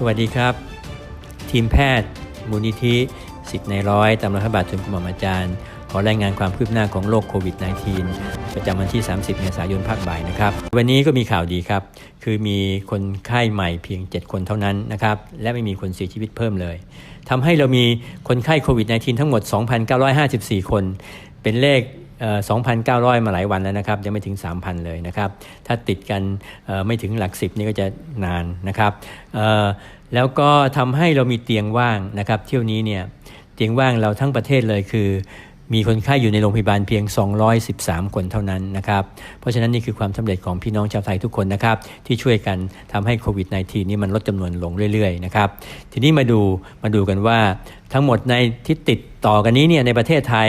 สวัสดีครับ ทีมแพทย์ มูลนิธิสิทธิ์ในร้อยตามรัฐบาลทุนกระหม่อมอาจารย์ ขอรายงานความคืบหน้าของโรคโควิด -19 ประจำวันที่ 30 เมษายนภาคบ่ายนะครับ วันนี้ก็มีข่าวดีครับ คือมีคนไข้ใหม่เพียง 7 คนเท่านั้นนะครับ และไม่มีคนเสียชีวิตเพิ่มเลย ทำให้เรามีคนไข้โควิด -19 ทั้งหมด 2,954 คน เป็นเลข 2,900 มาหลายวันแล้วนะครับยังไม่ถึง 3,000 เลยนะครับ ถ้าติดกันไม่ถึงหลัก10นี่ก็จะนานนะครับแล้วก็ทำให้เรามีเตียงว่างนะครับ เที่ยวนี้เนี่ยเตียงว่างเราทั้งประเทศเลยคือ มีคนไข้อยู่ในโรงพยาบาลเพียง 213 คนเท่านั้นนะครับ เพราะฉะนั้นนี่คือความสำเร็จของพี่น้องชาวไทยทุกคนนะครับ ที่ช่วยกันทำให้โควิด -19 นี่มันลดจำนวนลงเรื่อยๆนะครับทีนี้มาดูมาดูกันว่าทั้งหมดในที่ติดต่อกันนี้เนี่ยในประเทศไทย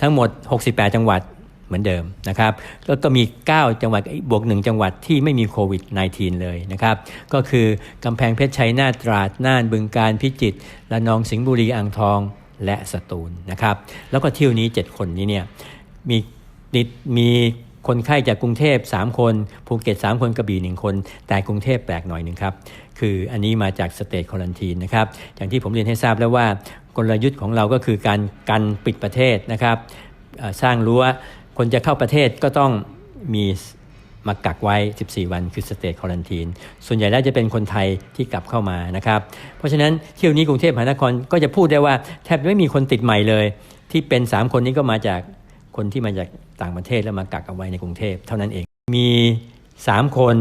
ทั้งหมด 68 จังหวัดเหมือนเดิมนะครับแล้วก็มี 9 จังหวัดบวก 1 จังหวัดที่ไม่มีโควิด -19 เลยนะครับ ก็คือกำแพงเพชรชัยนาทตราดน่านบึงการพิจิตรละนองสิงห์บุรีอ่างทองและสตูลนะครับ แล้วก็เที่ยวนี้ 7 คนนี้เนี่ยมีมี คนไข้จากกรุงเทพ 3 คน ภูเก็ต 3 คนกระบี่ 1 คน แต่กรุงเทพแปลกหน่อยหนึ่งครับ คืออันนี้มาจากสเตทคอลันทีนนะครับ อย่างที่ผมเรียนให้ทราบแล้วว่ากลยุทธ์ของเราก็คือการกันปิดประเทศนะครับ สร้างรั้วคนจะเข้าประเทศก็ต้องมีมากักไว้ 14 วันคือสเตทคอลันทีน ส่วนใหญ่แล้วจะเป็นคนไทยที่กลับเข้ามานะครับ เพราะฉะนั้นเที่ยวนี้กรุงเทพมหานครก็จะพูดได้ว่าแทบไม่มีคนติดใหม่เลย ที่เป็น 3 คนนี้ก็มาจากคนที่มาจาก ต่างประเทศแล้วมากักเอาไว้ในกรุงเทพเท่านั้นเอง มี 3 คน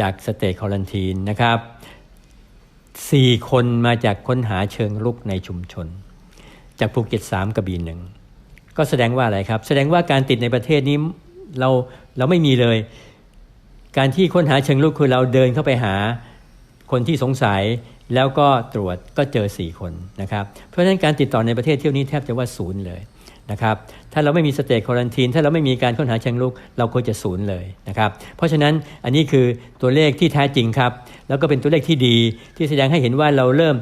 จากสเตทคอลันทีนนะครับ 4 คนมาจากค้นหาเชิงลุกในชุมชน จากภูเก็ต 3กระบี่หนึ่งก็แสดงว่าอะไรครับ แสดงว่าการติดในประเทศนี้เราเราไม่มีเลย การที่ค้นหาเชิงลุกคือเราเดินเข้าไปหาคนที่สงสัยแล้วก็ตรวจก็เจอ 4 คนนะครับ เพราะฉะนั้นการติดต่อในประเทศเที่ยวนี้แทบจะว่าศูนย์เลย นะครับถ้าเราไม่มีสเตจควอนตีนถ้าเราไม่มีการค้นหาเชิงลุก เราควรจะศูนย์เลยนะครับเพราะฉะนั้นอันนี้คือตัวเลขที่แท้จริงครับ แล้วก็เป็นตัวเลขที่ดีที่แสดงให้เห็นว่าเราเริ่ม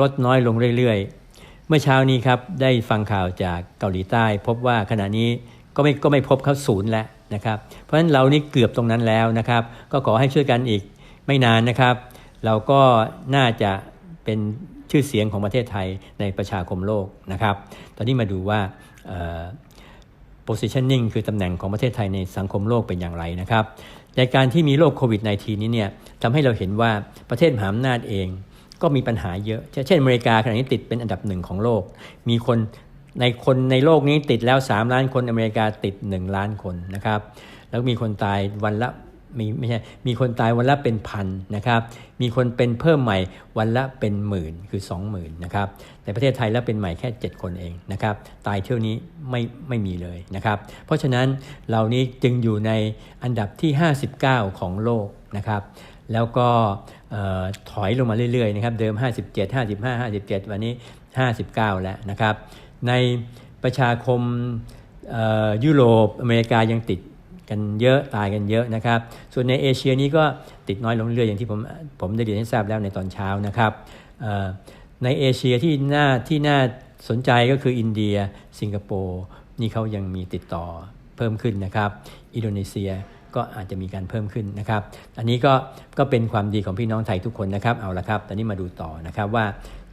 ลดน้อยลงเรื่อยๆ เมื่อเช้านี้ครับได้ฟังข่าวจากเกาหลีใต้ พบว่าขณะนี้ก็ไม่ก็ไม่พบเขาศูนย์แล้วนะครับเพราะฉะนั้นเรานี่เกือบตรงนั้นแล้วนะครับก็ขอให้ช่วยกันอีกไม่นานนะครับ เราก็น่าจะเป็น ชื่อเสียงของประเทศไทยในประชาคมโลกนะครับ ตอนนี้มาดูว่า positioning คือตำแหน่งของประเทศไทยในสังคมโลกเป็นอย่างไรนะครับ ในการที่มีโรคโควิด -19 นี้เนี่ยทำให้เราเห็นว่าประเทศมหาอำนาจเองก็มีปัญหาเยอะ เช่นอเมริกาขณะนี้ติดเป็นอันดับหนึ่งของโลก มีคนในคนในโลกนี้ติดแล้ว 3 ล้านคนอเมริกาติด 1 ล้านคนนะครับ แล้วมีคนตายวันละ มีไม่ใช่มีคนตายวันละเป็นพันนะครับ มีคนเป็นเพิ่มใหม่วันละเป็นหมื่นคือ 20,000นะครับในประเทศไทยแล้วเป็นใหม่แค่ 7 คนเองนะครับ ตายเที่ยวนี้ไม่ไม่มีเลยนะครับ เพราะฉะนั้นเรานี้จึงอยู่ในอันดับที่ 59 ของโลกนะครับแล้วก็ถอยลงมาเรื่อยๆนะครับเดิม 57 55 57 วันนี้ 59 แล้วนะครับ ในประชาคมยุโรปอเมริกายังติด กันเยอะตายกันเยอะนะครับ ส่วนในเอเชียนี้ก็ติดน้อยลงเรื่อยอย่างที่ผมผมได้เรียนให้ทราบแล้วในตอนเช้านะครับในเอเชียที่น่าที่น่าสนใจก็คืออินเดีย สิงคโปร์นี่เขายังมีติดต่อเพิ่มขึ้นนะครับ อินโดนีเซียก็อาจจะมีการเพิ่มขึ้นนะครับ อันนี้ก็ก็เป็นความดีของพี่น้องไทยทุกคนนะครับเอาละครับ ตอนนี้มาดูต่อนะครับว่า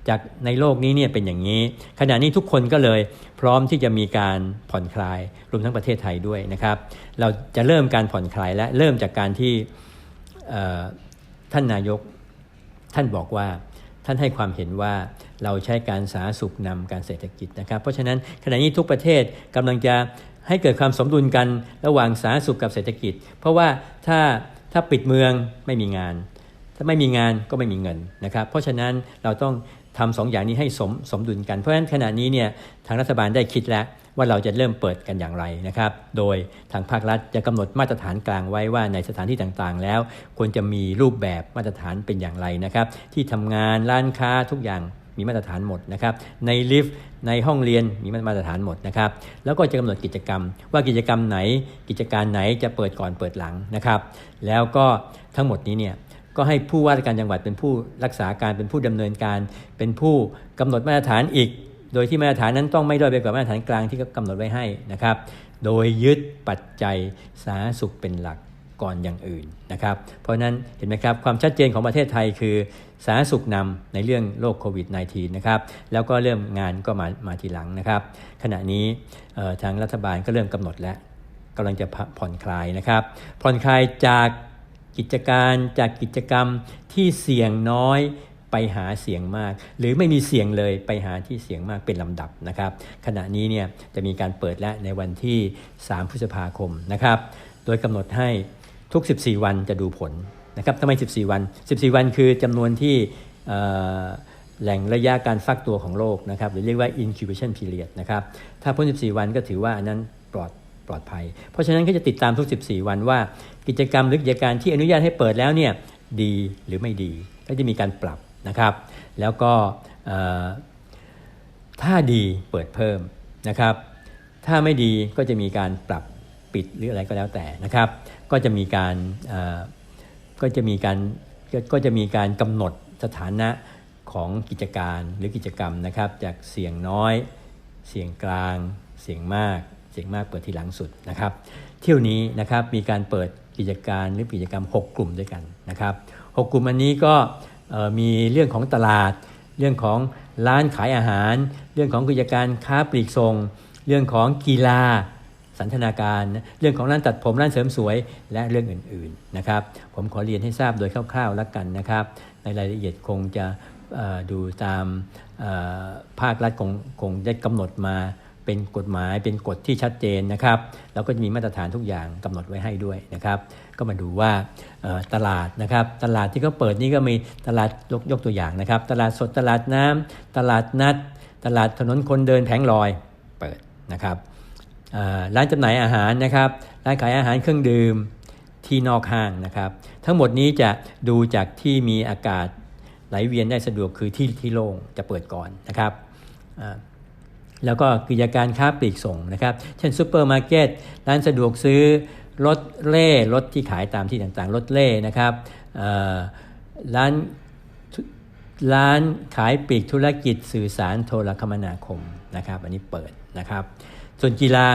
จากในโลกนี้เนี่ยเป็นอย่างนี้ ขณะนี้ทุกคนก็เลยพร้อมที่จะมีการผ่อนคลายรวมทั้งประเทศไทยด้วยนะครับ เราจะเริ่มการผ่อนคลายและเริ่มจากการที่ท่านนายกท่านบอกว่าท่านให้ความเห็นว่าเราใช้การสาธารณสุขนำการเศรษฐกิจนะครับ เพราะฉะนั้นขณะนี้ทุกประเทศกำลังจะให้เกิดความสมดุลกันระหว่างสาธารณสุขกับเศรษฐกิจ เพราะว่าถ้าถ้าปิดเมืองไม่มีงาน ถ้าไม่มีงานก็ไม่มีเงินนะครับ เพราะฉะนั้นเราต้อง ทำสองอย่างนี้ให้สมสมดุลกัน เพราะฉะนั้นขณะนี้เนี่ยทางรัฐบาลได้คิดแล้วว่าเราจะเริ่มเปิดกันอย่างไรนะครับ โดยทางภาครัฐจะกำหนดมาตรฐานกลางไว้ว่าในสถานที่ต่างๆ แล้ว ควรจะมีรูปแบบมาตรฐานเป็นอย่างไรนะครับ ที่ทำงานร้านค้าทุกอย่างมีมาตรฐานหมดนะครับ ในลิฟต์ในห้องเรียนมีมาตรฐานหมดนะครับ แล้วก็จะกำหนดกิจกรรม ว่ากิจกรรมไหน กิจการไหนจะเปิดก่อนเปิดหลังนะครับ แล้วก็ทั้งหมดนี้เนี่ย ก็ให้ผู้ว่าราชการจังหวัดเป็นผู้รักษาการเป็นผู้ดำเนินการ เป็นผู้กำหนดมาตรฐานอีก โดยที่มาตรฐานนั้นต้องไม่ด้อยไปกว่ามาตรฐานกลางที่กำหนดไว้ให้นะครับ โดยยึดปัจจัยสาธารณสุขเป็นหลักก่อนอย่างอื่นนะครับ เพราะนั้นเห็นไหมครับความชัดเจนของประเทศไทยคือสาธารณสุขนำในเรื่องโรคโควิด -19 นะครับแล้วก็เริ่มงานก็มามาทีหลังนะครับ ขณะนี้ทางรัฐบาลก็เริ่มกำหนดแล้วกำลังจะผ่อนคลายนะครับ ผ่อนคลายจาก กิจการจากกิจกรรมที่เสี่ยงน้อยไปหาเสียงมาก หรือไม่มีเสียงเลยไปหาที่เสียงมากเป็นลำดับนะครับ ขณะนี้เนี่ยจะมีการเปิดและในวันที่ 3 พฤษภาคมนะครับ โดยกำหนดให้ทุก 14 วันจะดูผลนะครับทำไม 14 วัน 14 วันคือจำนวนที่แหล่งระยะการฟักตัวของโรคนะครับหรือเรียกว่า incubation period นะครับถ้าพ้น 14 วันก็ถือว่าอันนั้นปลอด ปลอดภัย เพราะฉะนั้นก็จะติดตามทุก 14 วันว่า กิจกรรมหรือกิจการที่อนุญาตให้เปิดแล้วเนี่ยดีหรือไม่ดี ก็จะมีการปรับนะครับ แล้วก็ถ้าดีเปิดเพิ่มนะครับ ถ้าไม่ดีก็จะมีการปรับปิดหรืออะไรก็แล้วแต่นะครับ ก็จะมีการก็จะมีการก็ก็จะมีการกำหนดสถานะของกิจการหรือกิจกรรมนะครับ จากเสียงน้อย เสียงกลาง เสียงมาก เสียงมากเปิดทีหลังสุดนะครับ เที่ยวนี้นะครับมีการเปิดกิจการหรือกิจกรรม 6 กลุ่มด้วยกันนะครับ6กลุ่มอันนี้ก็มีเรื่องของตลาด เรื่องของร้านขายอาหาร เรื่องของกิจการค้าปลีกส่ง เรื่องของกีฬาสันทนาการ เรื่องของร้านตัดผมร้านเสริมสวย และเรื่องอื่นๆนะครับ ผมขอเรียนให้ทราบโดยคร่าวๆแล้วกันนะครับ ในรายละเอียดคงจะดูตามภาครัฐคงคงได้กำหนดมา เป็นกฎหมายเป็นกฎที่ชัดเจนนะครับแล้วก็จะมีมาตรฐานทุกอย่างกำหนดไว้ให้ด้วยนะครับก็มาดูว่าตลาดนะครับตลาดที่เขาเปิดนี่ก็มีตลาดยกยกตัวอย่างนะครับ ตลาดสดตลาดน้ำตลาดนัด ตลาดถนนคนเดินแผงลอยเปิดนะครับร้านจำหน่ายอาหารนะครับร้านขายอาหารเครื่องดื่มที่นอกห้างนะครับทั้งหมดนี้จะดูจากที่มีอากาศไหลเวียนได้สะดวกคือที่ที่โล่งจะเปิดก่อนนะครับ แล้วก็กิจการค้าปลีกส่งนะครับ เช่นซูเปอร์มาร์เก็ตร้านสะดวกซื้อรถเล่รถที่ขายตามที่ต่างๆรถเล่นะครับร้านร้านขายปลีกธุรกิจสื่อสารโทรคมนาคมนะครับ อันนี้เปิดนะครับ ส่วนกีฬา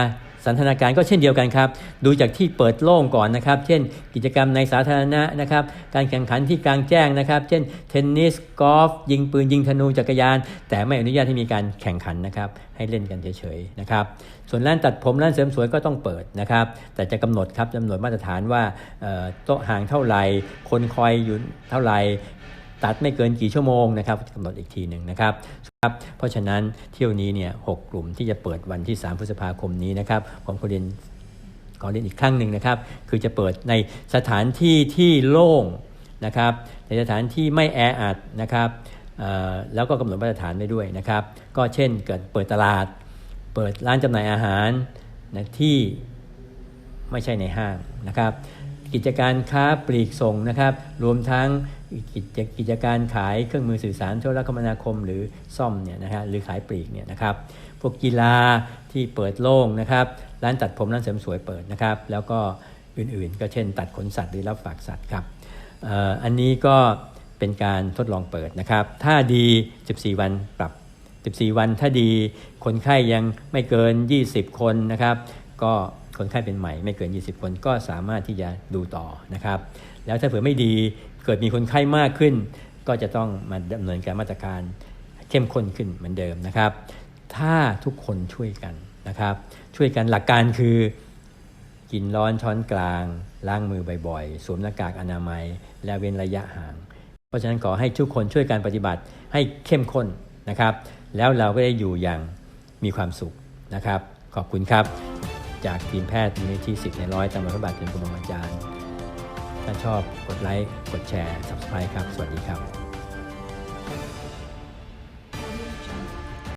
สันทนาการก็เช่นเดียวกันครับ ดูจากที่เปิดโล่งก่อนนะครับ เช่น กิจกรรมในสาธารณะนะครับ การแข่งขันที่กลางแจ้งนะครับ เช่น เทนนิส กอล์ฟ ยิงปืน ยิงธนู จักรยาน แต่ไม่อนุญาตให้มีการแข่งขันนะครับ ให้เล่นกันเฉยๆนะครับ ส่วนร้านตัดผมร้านเสริมสวยก็ต้องเปิดนะครับ แต่จะกำหนดครับกำหนดมาตรฐานว่าเอ่อโต๊ะห่างเท่าไหร่ คนคอยอยู่เท่าไหร่ ตัดไม่เกินกี่ชั่วโมงนะครับกำหนดอีกทีหนึ่งนะครับ ครับเพราะฉะนั้นเที่ยวนี้เนี่ยหกลุ่มที่จะเปิดวันที่ 3 พฤษภาคมนี้นะครับผมขอเรียนขอเรียนอีกครั้งหนึ่งนะครับ คือจะเปิดในสถานที่ที่โล่งนะครับ ในสถานที่ไม่แออัดนะครับแล้วก็กำหนดมาตรฐานไว้ด้วยนะครับ ก็เช่นเกิดเปิดตลาด เปิดร้านจำหน่ายอาหารนะที่ไม่ใช่ในห้างนะครับ กิจการค้าปลีกส่งนะครับ รวมทั้ง กิจกิจการขายเครื่องมือสื่อสารโทรคมนาคมหรือซ่อมเนี่ยนะฮะหรือขายปลีกเนี่ยนะครับพวกกีฬาที่เปิดโล่งนะครับร้านตัดผมร้านเสริมสวยเปิดนะครับแล้วก็อื่นๆ ก็เช่น ตัดขนสัตว์หรือรับฝากสัตว์ครับอ่ออันนี้ก็เป็นการทดลองเปิดนะครับ ถ้าดี 14 วันปรับ 14 วันถ้าดีคนไข้ยังไม่เกิน 20 คนนะครับก็คนไข้เป็นใหม่ไม่เกิน 20 คนก็สามารถที่จะดูต่อนะครับ แล้วถ้าเผื่อไม่ดี เกิดมีคนไข้มากขึ้น ก็จะต้องมาดำเนินการมาตรการเข้มข้นขึ้นเหมือนเดิมนะครับ ถ้าทุกคนช่วยกันนะครับ ช่วยกันหลักการคือ กินร้อนช้อนกลาง ล้างมือบ่อยๆ สวมหน้ากากอนามัย และเว้นระยะห่าง เพราะฉะนั้นขอให้ทุกคนช่วยการปฏิบัติให้เข้มข้นนะครับ แล้วเราก็ได้อยู่อย่างมีความสุขนะครับ ขอบคุณครับ จากทีมแพทย์มูลนิธิสิทธิ์ในร้อยตำรวจพระบาทถึงกรมอาจารย์ ถ้าชอบกดไลค์ กดแชร์ subscribe ครับ สวัสดีครับ